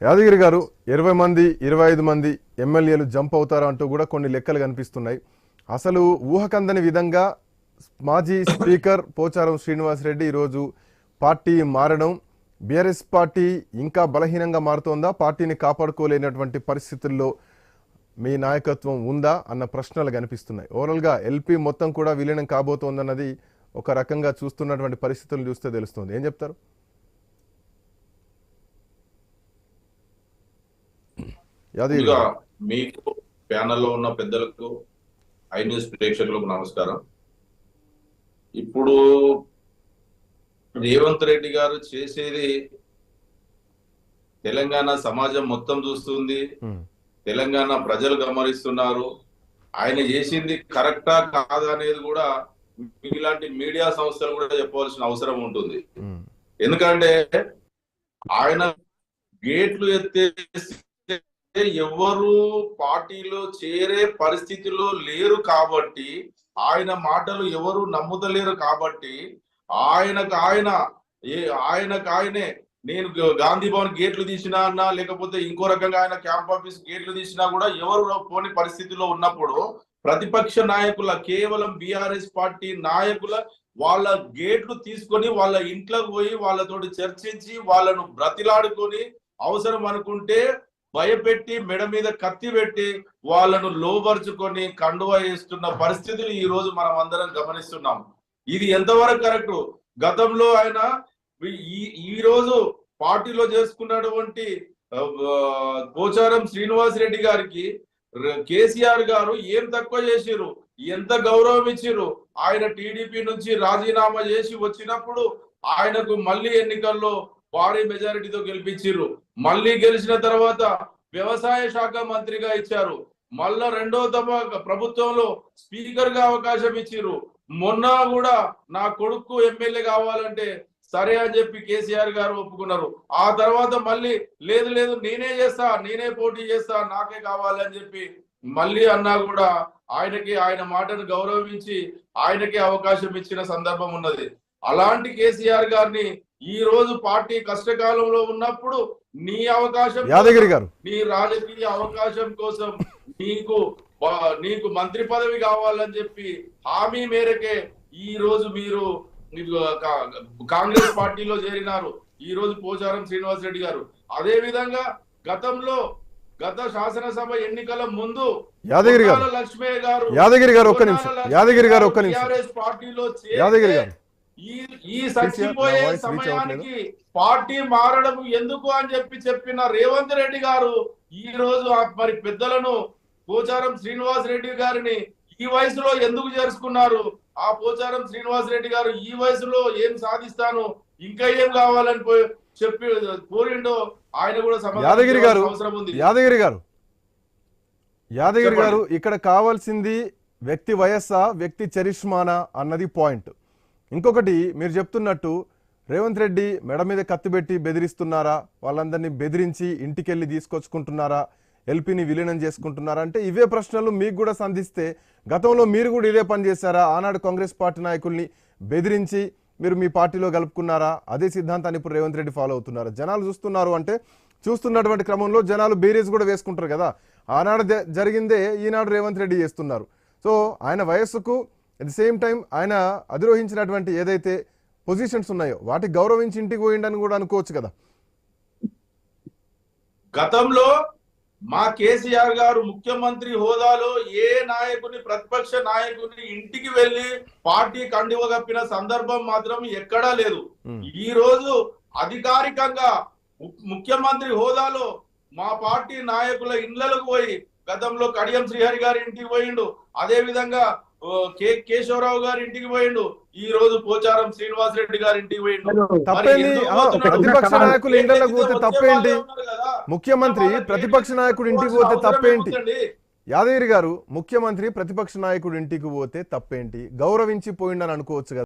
యాదగిరి గారు ఇరవై మంది ఇరవై ఐదు మంది ఎమ్మెల్యేలు జంప్ అవుతారు అంటూ కూడా కొన్ని లెక్కలు కనిపిస్తున్నాయి. అసలు ఊహకందని విధంగా మాజీ స్పీకర్ పోచారం శ్రీనివాసరెడ్డి ఈరోజు పార్టీ మారడం బీఆర్ఎస్ పార్టీ ఇంకా బలహీనంగా మారుతోందా పార్టీని కాపాడుకోలేనటువంటి పరిస్థితుల్లో మీ నాయకత్వం ఉందా అన్న ప్రశ్నలు కనిపిస్తున్నాయి. ఓవరాల్గా ఎల్పీ మొత్తం కూడా విలీనం కాబోతోందన్నది ఒక రకంగా చూస్తున్నటువంటి పరిస్థితులను చూస్తే తెలుస్తుంది. ఏం చెప్తారు యాదగిరి ముందుగా గారు. మీకు ప్యానెల్లో ఉన్న పెద్దలకు ఐ న్యూస్ ప్రేక్షకులకు నమస్కారం. ఇప్పుడు రేవంత్ రెడ్డి గారు చేసేది తెలంగాణ సమాజం మొత్తం చూస్తుంది. తెలంగాణ ప్రజలు గమనిస్తున్నారు. ఆయన చేసింది కరెక్టా కాదా అనేది కూడా ఇలాంటి మీడియా సంస్థలు కూడా చెప్పవలసిన అవసరం ఉంటుంది. ఎందుకంటే ఆయన గేట్లు ఎత్తేస్తే ఎవరు పార్టీలో చేరే పరిస్థితిలో లేరు కాబట్టి ఆయన మాటలు ఎవరు నమ్ముతలేరు కాబట్టి ఆయనకు ఆయన ఏ ఆయనకు ఆయనే నేను గాంధీ భవన్ గేట్లు తీసినా అన్నా లేకపోతే ఇంకో రకంగా ఆయన క్యాంప్ ఆఫీస్ గేట్లు తీసినా కూడా ఎవరు పోని పరిస్థితిలో ఉన్నప్పుడు ప్రతిపక్ష నాయకుల కేవలం బీఆర్ఎస్ పార్టీ నాయకుల వాళ్ళ గేట్లు తీసుకొని వాళ్ళ ఇంట్లోకి పోయి వాళ్ళతోటి చర్చించి వాళ్ళను బ్రతిలాడుకొని అవసరం అనుకుంటే భయపెట్టి మెడ మీద కత్తి పెట్టి వాళ్ళను లోపరుచుకొని కండువా వేస్తున్న పరిస్థితులు ఈ రోజు మనం అందరం గమనిస్తున్నాం. ఇది ఎంతవరకు కరెక్ట్? గతంలో ఆయన ఈ ఈ రోజు పార్టీలో చేసుకున్నటువంటి పోచారం శ్రీనివాస్ రెడ్డి గారికి కేసీఆర్ గారు ఏం తక్కువ చేసిరు ఎంత గౌరవం ఇచ్చిరు ఆయన టీడీపీ నుంచి రాజీనామా చేసి వచ్చినప్పుడు ఆయనకు మళ్ళీ ఎన్నికల్లో భారీ మెజారిటీతో గెలిపించారు మళ్ళీ గెలిచిన తర్వాత వ్యవసాయ శాఖ మంత్రిగా ఇచ్చారు. మళ్ళా రెండో దఫా ప్రభుత్వంలో స్పీకర్గా అవకాశం ఇచ్చిర్రు. మొన్న కూడా నా కొడుకు ఎమ్మెల్యే కావాలంటే సరే అని చెప్పి కేసీఆర్ గారు ఒప్పుకున్నారు. ఆ తర్వాత మళ్ళీ లేదు లేదు నేనే చేస్తా నేనే పోటీ చేస్తా నాకే కావాలని చెప్పి మళ్ళీ అన్నా కూడా ఆయనకి ఆయన మాటను గౌరవించి ఆయనకి అవకాశం ఇచ్చిన సందర్భం ఉన్నది. అలాంటి కేసీఆర్ గారిని ఈ రోజు పార్టీ కష్టకాలంలో ఉన్నప్పుడు నీ అవకాశం యాదగిరి గారు. నీ రాజకీయ అవకాశం కోసం నీకు నీకు మంత్రి పదవి కావాలని చెప్పి హామీ మేరకే ఈ రోజు మీరు కాంగ్రెస్ పార్టీలో చేరినారు. ఈ రోజు పోచారం శ్రీనివాస్ రెడ్డి గారు. అదే విధంగా గతంలో గత శాసనసభ ఎన్నికల ముందు యాదగిరి గారు. లక్ష్మయ్య గారు యాదగిరి గారు ఒక్క నిమిషం. యాదగిరి గారు ఒక్క నిమిషం. పార్టీలో యాదగిరి గారు. ఈ ఈ చచ్చిపోయే సమయానికి పార్టీ మారడం ఎందుకు అని చెప్పి చెప్పిన రేవంత్ రెడ్డి గారు ఈ రోజు మరి పెద్దలను పోచారం శ్రీనివాస్ రెడ్డి గారిని ఈ వయసులో ఎందుకు చేర్చుకున్నారు? ఆ పోచారం శ్రీనివాస్ రెడ్డి గారు ఈ వయసులో ఏం సాధిస్తాను? ఇంకా ఏం కావాలని పోయి చెప్పి కోరిండో ఆయన కూడా యాదగిరి గారు చెప్పాల్సిన అవసరం ఉంది. యాదగిరి గారు. యాదగిరి. గారు ఇక్కడ కావాల్సింది వ్యక్తి వయస్సా వ్యక్తి చరిష్మానా అన్నది పాయింట్. ఇంకొకటి మీరు చెప్తున్నట్టు రేవంత్ రెడ్డి మెడ మీద కత్తి పెట్టి బెదిరిస్తున్నారా? వాళ్ళందరినీ బెదిరించి ఇంటికెళ్ళి తీసుకొచ్చుకుంటున్నారా? ఎల్పీని విలీనం చేసుకుంటున్నారా? అంటే ఇవే ప్రశ్నలు మీకు కూడా సంధిస్తే గతంలో మీరు కూడా ఇదే పని చేశారా? ఆనాడు కాంగ్రెస్ పార్టీ నాయకుల్ని బెదిరించి మీరు మీ పార్టీలో గలుపుకున్నారా అదే సిద్ధాంతాన్ని ఇప్పుడు రేవంత్ రెడ్డి ఫాలో అవుతున్నారా. జనాలు చూస్తున్నారు అంటే చూస్తున్నటువంటి క్రమంలో జనాలు బేరీస్ కూడా వేసుకుంటారు కదా. ఆనాడు జ- జరిగిందే ఈనాడు రేవంత్ రెడ్డి చేస్తున్నారు. సో ఆయన వయస్సుకు అట్ ది సేమ్ టైం ఆయన అధిరోహించినటువంటి ఏదైతే పొజిషన్స్ ఉన్నాయో వాటికి గౌరవించి ఇంటికి పోయిండని కూడా అనుకోవచ్చు కదా. గతంలో మా కేసీఆర్ గారు ముఖ్యమంత్రి హోదాలో ఏ నాయకుని ప్రతిపక్ష నాయకుని ఇంటికి వెళ్ళి పార్టీ కండువ కప్పిన సందర్భం మాత్రం ఎక్కడా లేదు. ఉమ్. ఈ రోజు అధికారికంగా ముఖ్యమంత్రి హోదాలో మా పార్టీ నాయకుల ఇండ్లకు పోయి గతంలో కడియం శ్రీహరి గారి ఇంటికి పోయిండు. అదే విధంగా కె కేశవరావు గారి ఇంటికి పోయిండు. ఈ రోజు పోచారం శ్రీనివాస్ రెడ్డి గారి ఇంటికి పోయిండు? ప్రతిపక్ష నాయకులు ఇండ్లకు పోతే తప్పేంటి. ముఖ్యమంత్రి ప్రతిపక్ష నాయకుడు ఇంటికి పోతే తప్పేంటి? యాదగిరి గారు ముఖ్యమంత్రి ప్రతిపక్ష నాయకుడు ఇంటికి పోతే తప్పేంటి? గౌరవించి పోయిండని అనుకోవచ్చు కదా.